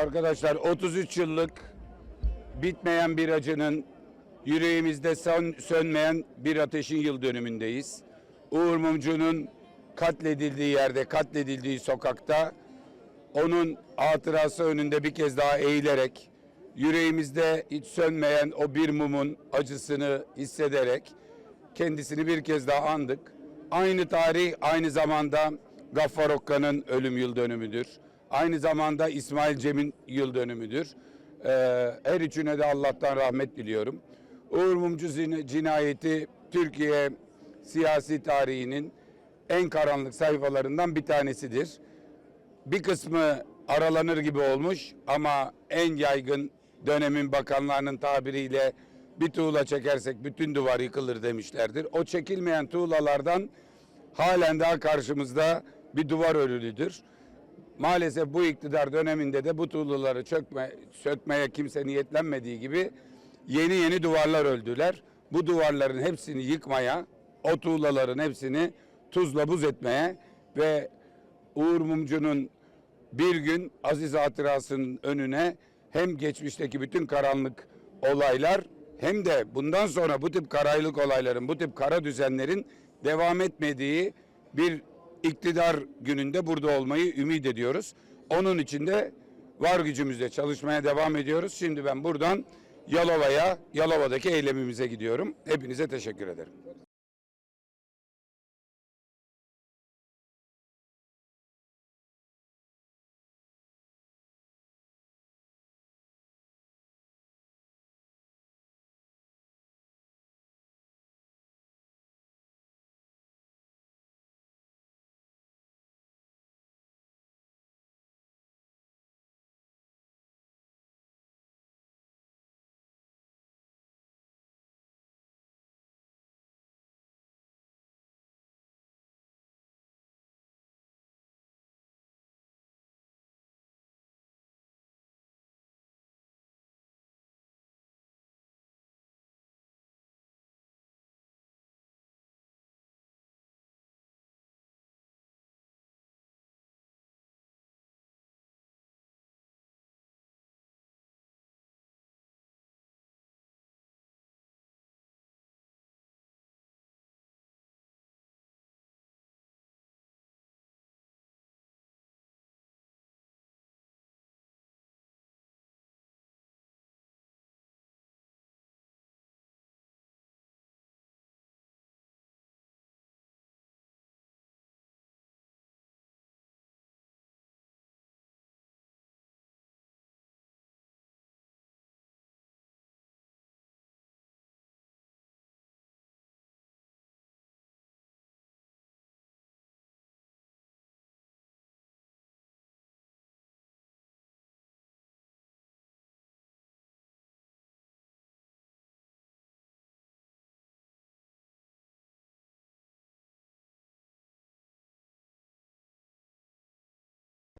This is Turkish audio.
Arkadaşlar 33 yıllık bitmeyen bir acının yüreğimizde sön, sönmeyen bir ateşin yıl dönümündeyiz. Uğur Mumcu'nun katledildiği yerde, katledildiği sokakta onun hatırası önünde bir kez daha eğilerek yüreğimizde hiç sönmeyen o bir mumun acısını hissederek kendisini bir kez daha andık. Aynı tarih aynı zamanda Gaffar Okka'nın ölüm yıl dönümüdür. Aynı zamanda İsmail Cem'in yıl dönümüdür. Ee, her üçüne de Allah'tan rahmet diliyorum. Uğur Mumcu cinayeti Türkiye siyasi tarihinin en karanlık sayfalarından bir tanesidir. Bir kısmı aralanır gibi olmuş ama en yaygın dönemin bakanlarının tabiriyle bir tuğla çekersek bütün duvar yıkılır demişlerdir. O çekilmeyen tuğlalardan halen daha karşımızda bir duvar örülüdür. Maalesef bu iktidar döneminde de bu tuğlaları çökme, sökmeye kimse niyetlenmediği gibi yeni yeni duvarlar öldüler. Bu duvarların hepsini yıkmaya, o tuğlaların hepsini tuzla buz etmeye ve Uğur Mumcu'nun bir gün aziz hatırasının önüne hem geçmişteki bütün karanlık olaylar hem de bundan sonra bu tip karaylık olayların, bu tip kara düzenlerin devam etmediği bir iktidar gününde burada olmayı ümit ediyoruz. Onun için de var gücümüzle çalışmaya devam ediyoruz. Şimdi ben buradan Yalova'ya, Yalova'daki eylemimize gidiyorum. Hepinize teşekkür ederim.